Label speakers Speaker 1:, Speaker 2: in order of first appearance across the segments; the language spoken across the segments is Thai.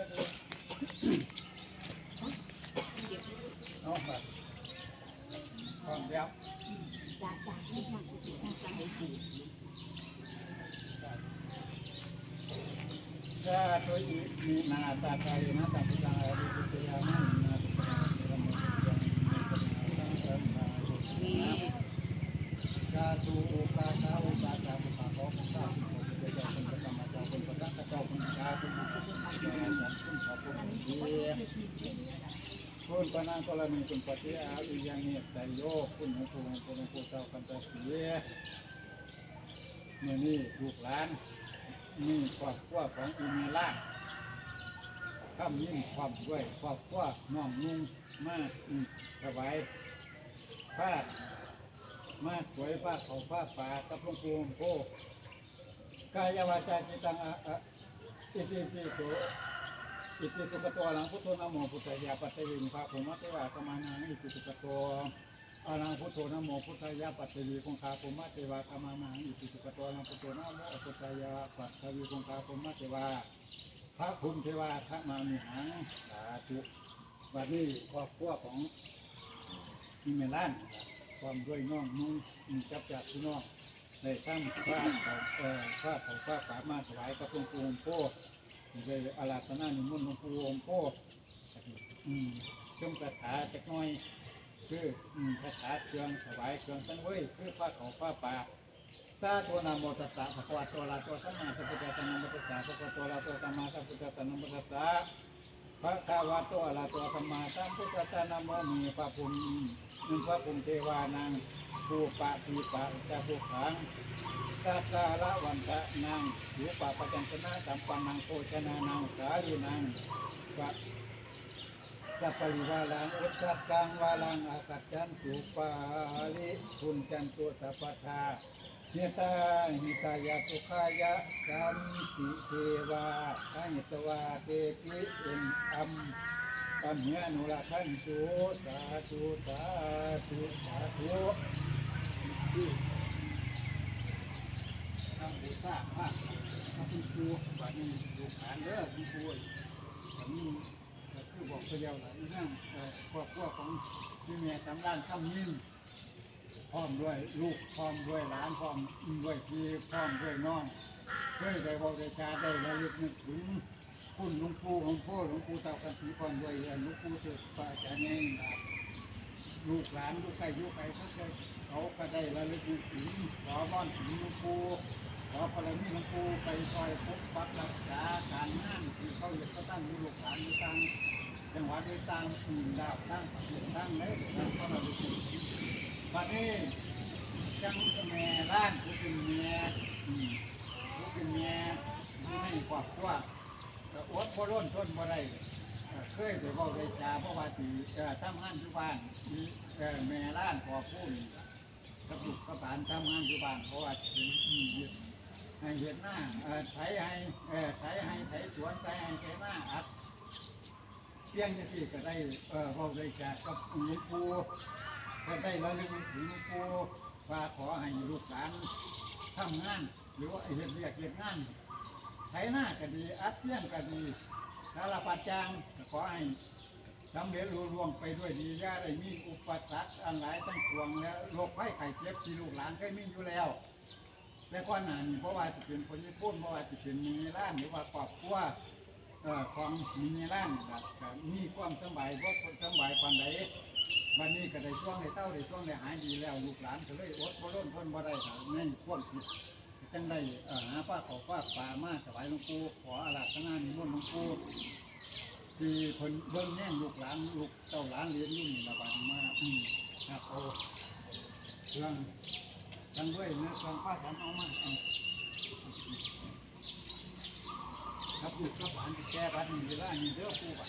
Speaker 1: ก็ดูเอาไปความยว
Speaker 2: จากจากที่ทางกุฏิทางสายสี
Speaker 1: ถ้าตัวอีมีนาตาไกนะตัพิลาริปุตยานะนาตุตารมุยังสังเอิมายุนะกาตู คุณปนังกรณีคุณปฏิอาวิยังเนตไตโยคุณหลวงปู่คุณหลวงปู่เจ้ากันตะเสียเมื่อนี้ลูกหลานนี่ครอบครัวของอิเมล่าข้ามยิ่งความด้วยครอบครัวน้องนุ่งมาอืมถวายผ้ามาสวยผ้าเขาผ้าป่ากับหลวงปู่หลวงปู่กายวาจาจิตังอะอะอิติปิโส อิติสุปโตอะระหังพุทโธนะโมพุทธายาปัตติวิงพระภูมิเทวะกมานังอิติสุปโตอะระหังพุทโธนะโมพุทธายาปัตติวิคงคาภูมิเทวะกมานังอิติสุปโตอะระหังพุทโธนะโมพุทธายาปัตติวิคงคาภูมิเทวะพระภูมิเทวาพระมามิหังสาธุวันนี้ครอบครัวของอิเมลันความด้วยน้องนุ่งจับจากพี่น้องในทั้างพระเอ่อพระเขาพระป่ามารถถวายกับหลวงปู่หลวงพ่อ เลยอาราธนานิมนต์หลวงปู่องค์โป้อืมเครื่องคาถาจักหน้อย คืออืมคาถาเครื่องสบายเครื่องตั้งเว้ยคือผ้าเขาวผ้าป่าตาตัวนาโมตัสสะภะคะวะโตอะระหะโตสัมมาสัมพุทธัสสะนะโมตัสสะภะคะวะโตอะระหะโตสัมมาสัมพุทธัสสะนะโมตัสสะ ภะคะวะโตอะระหะโตสัมมาสัมพุทธัสสะนะโมมีพระภูมิมีพระภูมิเทวานังผู้ปะปีปะจะผู้ขังสักการะวันตะนังหูปะปะจันชนะสัมปันนังโภชนานังสาลีนังกะสัพปริวาลังอุตสักังวาลังอากัจจันตุปาลิคุณจันตุสัพพทา เนตาหิตายาสุขายะสัมติเทวาทันตวาเตปิเอ็นอัมปัญญานุราคันตุสาธุสาธุสาธุทำบูชาพระพระคุณครูบัดนี้ลูกหลานเด้อคุณครูผมนี่คือบอกไปเดียวละนั่งเอ่อครอบครัวของพี่แม่สำรานคำยิ่ง พร้อมด้วยลูกพร้อมด้วยหลานพร้อมด้วยพี่พร้อมด้วยน้องเคยได้บอกได้จาได้ระลึกนึกถึงคุณหลวงปู่หลวงพ่อหลวงปู่เต่ากันสีพร้อมด้วยหลวงปู่เสด็จพระอาจารย์ใหญ่นะครับลูกหลานลูกไก่ลูกไก่เขาเคยเขาก็ได้ระลึกนึกถึงขอบ้อนถึงหลวงปู่ขอพระมีหลวงปู่ไปคอยพบปักรักษาการงานที่เขาอยากเขาตั้งลูกหลานอยู่ตั้งจังหวัดอยู่ตั้งอื่นดาวตั้งประเทศตั้งเลยตั้งก็ระลึกนึกถึง บัดนี้จังแม่ร้านผู้เป็นแม่อืมผู้เป็นแม่ที่ให้ครอบครัวก็อดบ่ร้นทนบ่ได้เอ่อเคยไปบอกได้จาเพราะว่าสิเอ่อทำงานอยู่บ้านมีเอ่อแม่ร้านพอพูดกับลูกกับหลานทำงานอยู่บ้านเพราะว่าถึงอืมเฮ็ดให้เห็นหน้าเอ่อไถให้เอ่อไถให้ไถสวนไถให้ไถหน้าอัด เพียงจะสิก็ได้เอ่อบอกได้จากับหลวงปู่ ก็ได้ระลึกนึกถึงหลวงปู่ว่าขอให้ลูกหลานทำงาน หรือว่าเห็นเรียกเห็นงานไถหน้าก็ดีอัดเพียงก็ดีถ้าละปัจจางก็ขอให้สำเร็จรุ่ร่วงไปด้วยดีอย่าได้มีอุปสรรคอันหลายทั้งปวงและโรคไข้ไข้เจ็บที่ลูกหลานเคยมีอยู่แล้วและก้อนหนานี่เพราะว่าจะเป็นคนญี่ปุ่นเพราะว่าจะเป็นมีร้านหรือว่าครอบครัวเอ่อของมีร้านแบบมีความสบายเพราะสบายปานใด วันนี้ก็ได้ช่วงได้เต้าได้ช่วงได้หายดีแล้วลูกหลานก็เลยอดบ่ร้นทนบ่ได้ค่ะนั่นความผิดจังได้เอ่อหาป้าขอป้าป่ามาถวายหลวงปู่ขออาราธนานิมนต์หลวงปู่ที่เพิ่นเบิ่งแย่งลูกหลานลูกเต้าหลานเรียนอยู่นี่ละบาดมาอืมครับเอาเครื่องกันด้วยนื้อเครื่องป้าสันเอามาเอาครับลูกกับหลานที่แก้บัดนี้เวลานี้เด้อปู่บัด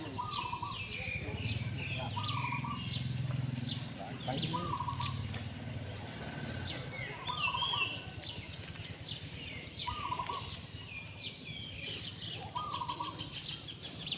Speaker 1: Ừ. Thank you.